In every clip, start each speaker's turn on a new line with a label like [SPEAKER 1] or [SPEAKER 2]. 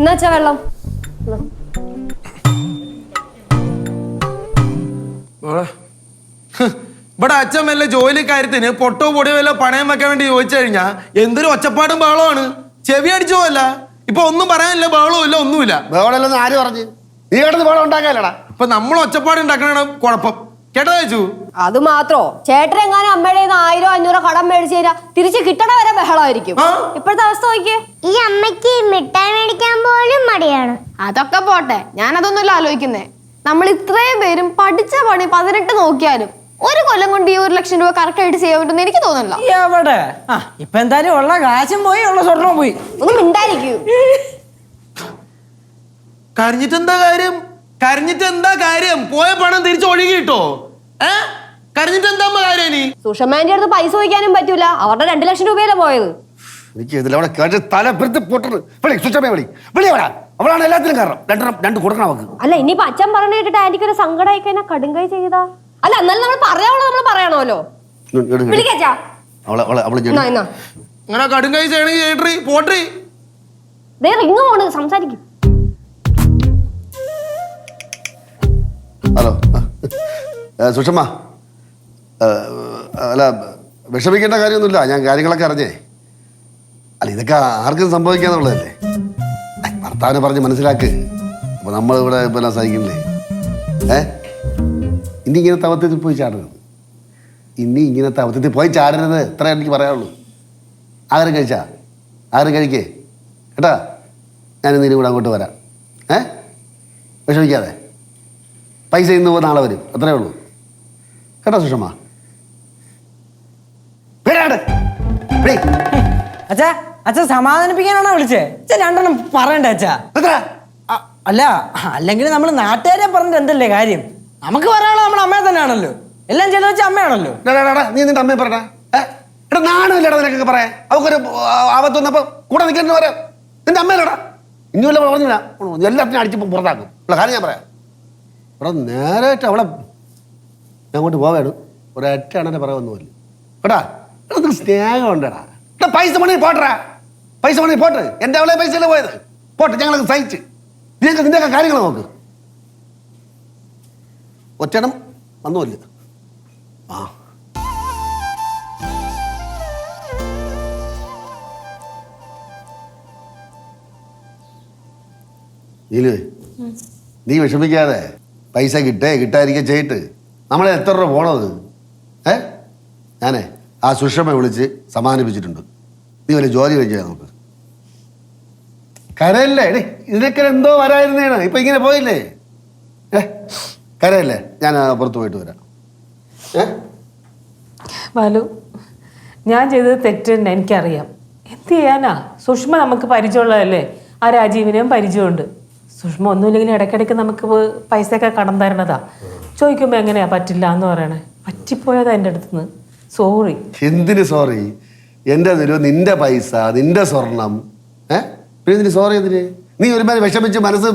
[SPEAKER 1] എന്നാച്ചാ വെള്ളം?
[SPEAKER 2] ഇവിടെ അച്ഛൻ വല്ല ജോലി കാര്യത്തിന് പൊട്ടോ പൊടിയോ വല്ല പണയം വെക്കാൻ വേണ്ടി ചോദിച്ചു കഴിഞ്ഞാ എന്തൊരു ഒച്ചപ്പാടും ബഹളമാണ് ചെവി അടിച്ചു പോവല്ല ഇപ്പൊ ഒന്നും പറയാനില്ല ബഹളവും ഇല്ല ഒന്നുമില്ല.
[SPEAKER 3] ബഹളല്ലെന്ന് ആര് പറഞ്ഞു? നീ കിടന്ന് ബഹളം ഉണ്ടാക്കാലടാ
[SPEAKER 2] ഇപ്പൊ നമ്മൾ ഒച്ചപ്പാട് ഉണ്ടാക്കണ കുഴപ്പം. കേട്ടോ ചേച്ചു?
[SPEAKER 1] അത് മാത്രോ? ചേട്ടനെങ്ങാനും അമ്മയുടെ കയ്യിന്ന് ആയിരോ അഞ്ഞൂറോ കടം മേടിച്ചു തരാ തിരിച്ച് കിട്ടണ വരെ ബഹളമായിരിക്കും.
[SPEAKER 2] ആ.
[SPEAKER 1] ഇപ്പോഴത്തെ അവസ്ഥ നോക്കിയേ.
[SPEAKER 4] ഈ അമ്മയ്ക്ക് മിഠായി മേടിക്കാൻ പോലും മടിയാണ്.
[SPEAKER 5] അതൊക്കെ പോട്ടെ. ഞാൻ അതൊന്നുമല്ല ആലോചിക്കുന്നേ. നമ്മൾ ഇത്രയും പേരും പഠിച്ച പണി പതിനെട്ട് നോക്കിയാലും ഒരു കൊല്ലം കൊണ്ട് ഈ ഒരു ലക്ഷം രൂപ കറക്റ്റ് ആയിട്ട് ചെയ്യാൻ പറ്റുമെന്ന് എനിക്ക് തോന്നുന്നില്ല.
[SPEAKER 6] എവിടെ? ആ ഇപ്പൊ എന്തായാലും ഉള്ള കാശും പോയി ഉള്ള സ്വർണവും പോയി.
[SPEAKER 1] ഒന്നും മിണ്ടായിരിക്കൂ
[SPEAKER 2] കരഞ്ഞിട്ടെന്താ കാര്യം? കരഞ്ഞിട്ട് എന്താ കാര്യം? പോയ പണം തിരിച്ചു ഒഴുകി കിട്ടോ ഏ? കരഞ്ഞിട്ട് എന്താ കാര്യം ഇനി?
[SPEAKER 1] സുഷമാന്റെ അടുത്ത് പൈസ ചോദിക്കാനും പറ്റൂല. അവരുടെ രണ്ടു ലക്ഷം രൂപയല്ലേ പോയത്?
[SPEAKER 3] എനിക്ക് ഇതിൽ അവിടെ കേട്ട് തല പെരുത്ത് പൊട്ടണ്. വിളി സുഷമേ വിളി. വിളി അവിടെ. അവളാണ് എല്ലാത്തിനും കാരണം രണ്ടെണ്ണം രണ്ട് കൊടുക്കണം അവക്ക്.
[SPEAKER 1] അല്ല ഇനിയിപ്പോ അച്ഛൻ പറഞ്ഞു കേട്ടിട്ട് ആന്റിക്ക് ഒരു സങ്കടമായി കഴിഞ്ഞാൽ കടുങ്കൈ ചെയ്താ? അല്ല എന്നാലും നമ്മൾ പറയാനുള്ളത് നമ്മൾ പറയണമല്ലോ.
[SPEAKER 3] അവളെ അവളെ
[SPEAKER 2] അങ്ങനെ കടുങ്കൈ ചെയ്യണെങ്കിൽ പോട്രി.
[SPEAKER 1] ദേ റിങ് പോണ്. സംസാരിക്കും.
[SPEAKER 3] ഹലോ സുഷമ്മ അല്ല വിഷമിക്കേണ്ട കാര്യമൊന്നുമില്ല. ഞാൻ കാര്യങ്ങളൊക്കെ അറിഞ്ഞേ. അല്ല ഇതൊക്കെ ആർക്കും സംഭവിക്കാന്നുള്ളതല്ലേ? ഭർത്താവിന് പറഞ്ഞ് മനസ്സിലാക്ക്. അപ്പൊ നമ്മൾ ഇവിടെ പിന്നെ സഹിക്കില്ലേ ഏ? ഇനി ഇങ്ങനെ തവത്തിൽ പോയി ചാടരുത്. ഇനി ഇങ്ങനെ തവത്തിൽ പോയി ചാടരുത്. ഇത്ര എനിക്ക് പറയാനുള്ളൂ. ആരും കഴിച്ചാ? ആരും കഴിക്കേ? കേട്ടാ? ഞാനിന്ന് ഇനി കൂടെ അങ്ങോട്ട് വരാം. ഏ? വിഷമിക്കാതെ. പൈസ ഇന്ന് പോകുന്ന നാളെ വരും. അത്രേ ഉള്ളൂ. കേട്ടോ സുഷമ.
[SPEAKER 6] അച്ഛാ അച്ഛൻ സമാധാനിപ്പിക്കാനാണോ വിളിച്ചേ? അച്ഛൻ രണ്ടെണ്ണം പറയണ്ടേ അച്ഛാ. അല്ല അല്ലെങ്കിൽ നമ്മൾ നാട്ടുകാരെ പറഞ്ഞിട്ട് എന്തല്ലേ കാര്യം? നമുക്ക് പറയാനുള്ളത് നമ്മുടെ അമ്മയെ തന്നെയാണല്ലോ. എല്ലാം ചെയ്തു വെച്ച അമ്മയാണല്ലോ.
[SPEAKER 3] നീ നിന്റെ അമ്മയെ പറഞ്ഞ എടാ നാണമില്ലടാ നിനക്കൊക്കെ പറയാൻ. അവക്കൊരു ആപത്ത് വന്നപ്പോ കൂടെ നിൽക്കുന്നു പറയാം. നിന്റെ അമ്മയിലടാ ഇനിയല്ല പറഞ്ഞില്ല എല്ലാത്തിനും അടിച്ച് പുറത്താക്കും. ഉള്ള കാര്യം ഞാൻ പറയാം. ഇവിടെ നേരായിട്ട് അവളെ ഞാൻ അങ്ങോട്ട് പോവാണ്. ഒരൊറ്റ അണ്ണനെ വന്നു ഒന്നുമില്ല കേട്ടാ ഇവിടെ സ്നേഹം ഉണ്ടടാ ഇവിടെ പൈസ മണി പോട്ടറാ പൈസ മണി പോട്ട്. എന്റെ അവളെ പൈസ അല്ലേ പോയത്? പോട്ടെ ഞങ്ങളൊക്കെ സഹിച്ച്. നിങ്ങൾക്ക് നിന്റെയൊക്കെ കാര്യങ്ങൾ നോക്ക്. ഒറ്റണം വന്നുമില്ല ആ. നീലു നീ വിഷമിക്കാതെ പൈസ കിട്ടേ കിട്ടായിരിക്കേ ചെയ്തിട്ട്. നമ്മൾ എത്ര രൂപ പോണത്? ഏ? ഞാനേ ആ സുഷമ വിളിച്ച് സമാനിപ്പിച്ചിട്ടുണ്ട്. നീ വല്ല ജോലി വെച്ചാൽ നമുക്ക് കരയല്ലേ? എടേ ഇതിനൊക്കെ എന്തോ വരായിരുന്നേണ് ഇപ്പൊ ഇങ്ങനെ പോയില്ലേ? ഏ? കരയല്ലേ? ഞാൻ അപ്പുറത്ത് പുറത്ത് പോയിട്ട് വരാം. ഏ?
[SPEAKER 7] ബാലു ഞാൻ ചെയ്തത് തെറ്റ് തന്നെ എനിക്കറിയാം. എന്ത് ചെയ്യാനാ? സുഷമ നമുക്ക് പരിചയമുള്ളതല്ലേ? ആ രാജീവിനെയും പരിചയമുണ്ട്. സുഷ്മ ഒന്നുമില്ലെങ്കിലും ഇടയ്ക്കിടയ്ക്ക് നമുക്ക് പൈസയൊക്കെ കടം തരണതാ ചോദിക്കുമ്പോൾ എങ്ങനെയാ? പറ്റില്ല എന്ന് പറയണേ. പറ്റിപ്പോയതാ എന്റെ അടുത്തുനിന്ന് സോറി
[SPEAKER 3] എന്തിന് സോറി എന്റെ നിന്റെ പൈസ നിന്റെ സ്വർണം. ഏ? പിന്നെ സോറി എന്തിന്? നീ ഒരുമാതിരി വിഷമിച്ച് മനസ്സ്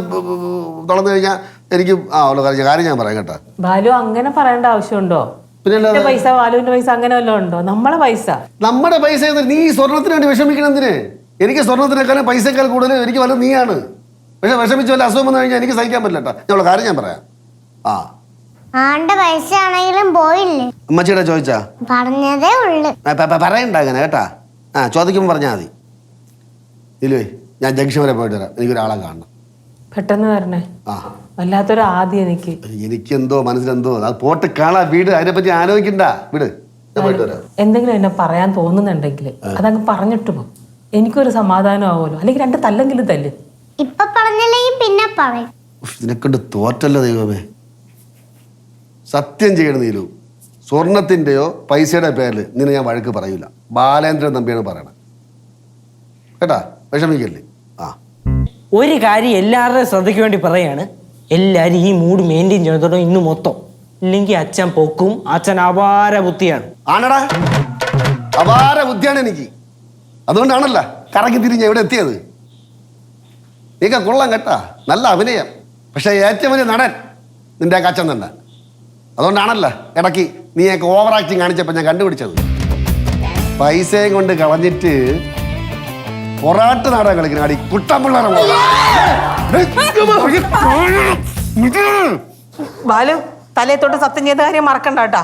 [SPEAKER 3] തുറന്നു കഴിഞ്ഞാൽ എനിക്ക് ആ ഉള്ള കാര്യം കാര്യം ഞാൻ പറയാം കേട്ടോ.
[SPEAKER 7] ബാലു അങ്ങനെ പറയേണ്ട ആവശ്യമുണ്ടോ?
[SPEAKER 3] പിന്നെ
[SPEAKER 7] പൈസ പൈസ അങ്ങനെ വല്ലതും ഉണ്ടോ? നമ്മളെ പൈസ.
[SPEAKER 3] നമ്മുടെ പൈസ? നീ സ്വർണത്തിന് വേണ്ടി വിഷമിക്കണം എന്തിന്? എനിക്ക് സ്വർണത്തിനേക്കാളും പൈസക്കാൾ കൂടുതൽ എനിക്ക് വല്ല നീയാണ്. പക്ഷെ വിഷമിച്ച് വല്ല അസുഖം വന്നു കഴിഞ്ഞാൽ എനിക്ക് സഹിക്കാൻ പറ്റില്ല കേട്ടോ. ഞാൻ ഉള്ള കാര്യം ഞാൻ പറയാം. ആ.
[SPEAKER 4] ആണ്ട പൈസ ആണെങ്കിലും പോയില്ലേ
[SPEAKER 3] അമ്മച്ചിയുടെ ചോദിച്ചാ?
[SPEAKER 4] പറഞ്ഞതേ ഉള്ളു.
[SPEAKER 3] ആ, പ- പ- പറയണ്ട അങ്ങനെ കേട്ടാ. ആ ചോദിക്കുമ്പോൾ പറഞ്ഞാൽ മതി. ഇല്ലേ ഞാൻ ജംഗ്ഷൻ വരെ പോയിട്ട് വരാം. എനിക്കൊരാളെ കാണണം.
[SPEAKER 7] പെട്ടെന്ന് വരണേ.
[SPEAKER 3] ആ.
[SPEAKER 7] വല്ലാത്തൊരു ആദ്യം എനിക്ക്.
[SPEAKER 3] എനിക്കെന്തോ മനസ്സിലെന്തോ. അത് പോട്ട് കാണാ വീട് അതിനെപ്പറ്റി ആലോചിക്കണ്ട. വീട് ഞാൻ പോയിട്ട് വരാം.
[SPEAKER 7] എന്തെങ്കിലും എന്നെ പറയാൻ തോന്നുന്നുണ്ടെങ്കിൽ അതങ്ങ് പറഞ്ഞിട്ട് പോ. എനിക്കൊരു സമാധാനം ആവുമല്ലോ അല്ലെങ്കിൽ രണ്ട് തല്ലെങ്കിലും തല്ല്.
[SPEAKER 4] ഇപ്പൊ പറഞ്ഞില്ലെങ്കിൽ പിന്നെ പറയും.
[SPEAKER 3] തോറ്റല്ലോ ദൈവമേ. സത്യം ചെയ്യണം നീലു. സ്വർണത്തിന്റെയോ പൈസയുടെ പേരിൽ നിന്നെ ഞാൻ വഴക്ക് പറയൂല. ബാലേന്ദ്രൻ തമ്പിയാണ് പറയണത് കേട്ടാ? വിഷമിക്കല്ലേ? ആ.
[SPEAKER 6] ഒരു കാര്യം എല്ലാവരുടെയും ശ്രദ്ധയ്ക്ക് വേണ്ടി പറയാണ്. എല്ലാവരും ഈ മൂഡ് മെയിന്റെയിൻ ചെയ്യണത്തോടെ ഇന്ന് മൊത്തം. ഇല്ലെങ്കിൽ അച്ഛൻ പൊക്കും. അച്ഛൻ അപാര ബുദ്ധിയാണ്.
[SPEAKER 3] ആണടാ. അപാര ബുദ്ധിയാണ് എനിക്ക്. അതുകൊണ്ടാണല്ല കറക്കി തിരിഞ്ഞ് എവിടെ എത്തിയത്? നീക്ക കൊള്ളാം കേട്ടാ. നല്ല അഭിനയം. പക്ഷേ ഏറ്റവും വലിയ നടൻ നിന്റെ കച്ചൻ തന്നെ. അതുകൊണ്ടാണല്ലോ ഇടയ്ക്ക് നീയൊക്കെ ഓവർ ആക്ടിങ് കാണിച്ചപ്പോൾ ഞാൻ കണ്ടുപിടിച്ചത്. പൈസയും കൊണ്ട് കളഞ്ഞിട്ട് പൊറാട്ട് നാടകം കളിക്കുന്ന അടി കുട്ടമ്പിള്ളേരെ.
[SPEAKER 7] ബാലു തലയെ തൊട്ട് സത്യം ചെയ്ത കാര്യം മറക്കണ്ട കേട്ടാ.